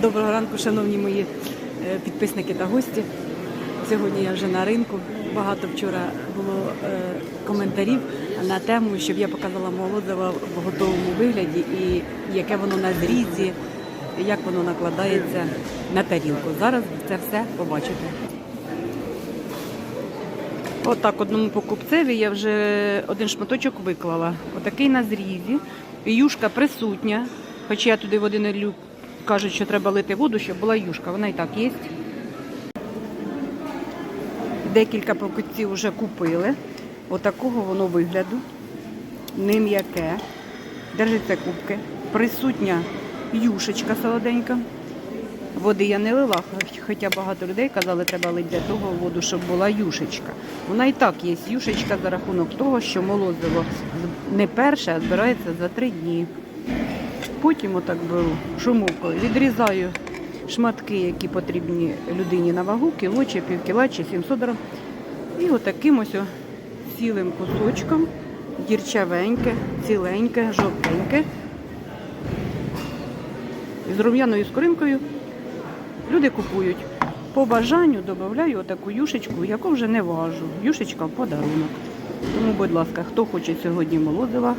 Доброго ранку, шановні мої е, підписники та гості. Сьогодні я вже на ринку. Багато вчора було е, коментарів на тему, щоб я показала молодого в готовому вигляді і яке воно на зрізі, як воно накладається на тарілку. Зараз це все побачите. Отак одному покупцеві я вже один шматочок виклала. Отакий на зрізі. Юшка присутня, хоч я туди води не лю. Кажуть, що треба лити воду, щоб була юшка. Вона і так є. Декілька покупців вже купили. Отакого воно вигляду. Не м'яке. Держиться кубки. Присутня юшечка солоденька. Води я не лила, хоча багато людей казали, треба лити для того воду, щоб була юшечка. Вона і так є юшечка за рахунок того, що молозиво не перше, а збирається за три дні. Потім отак беру шумовкою, відрізаю шматки, які потрібні людині на вагу, кіло чи півкіла чи 700 грам. І отаким ось цілим кусочком, дірчавеньке, ціленьке, жовтеньке. З рум'яною скоринкою люди купують. По бажанню додаю отаку юшечку, яку вже не важу. Юшечка в подарунок. Тому, будь ласка, хто хоче сьогодні молозива,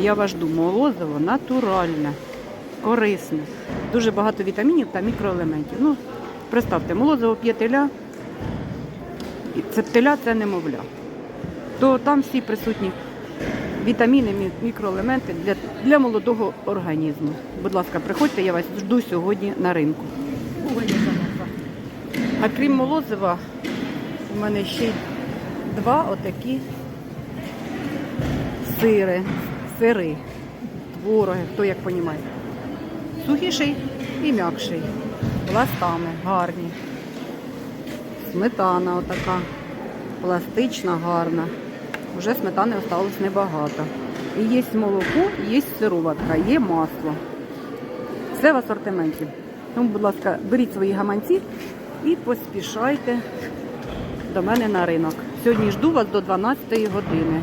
я вас жду. Молозиво натуральне, корисне, дуже багато вітамінів та мікроелементів. Ну, представте, молозиво п'є теля, це теля це немовля. То там всі присутні вітаміни, мікроелементи для, для молодого організму. Будь ласка, приходьте, я вас жду сьогодні на ринку. А крім молозива, у мене ще два отакі сири, сири, твороги, хто як розуміє. Сухіший і м'якший. Пластами гарні. Сметана отака, пластична, гарна. Вже сметани осталось небагато. І є молоко, є сироватка, є масло. Все в асортименті. Тому, будь ласка, беріть свої гаманці і поспішайте до мене на ринок. Сьогодні жду вас до 12 години.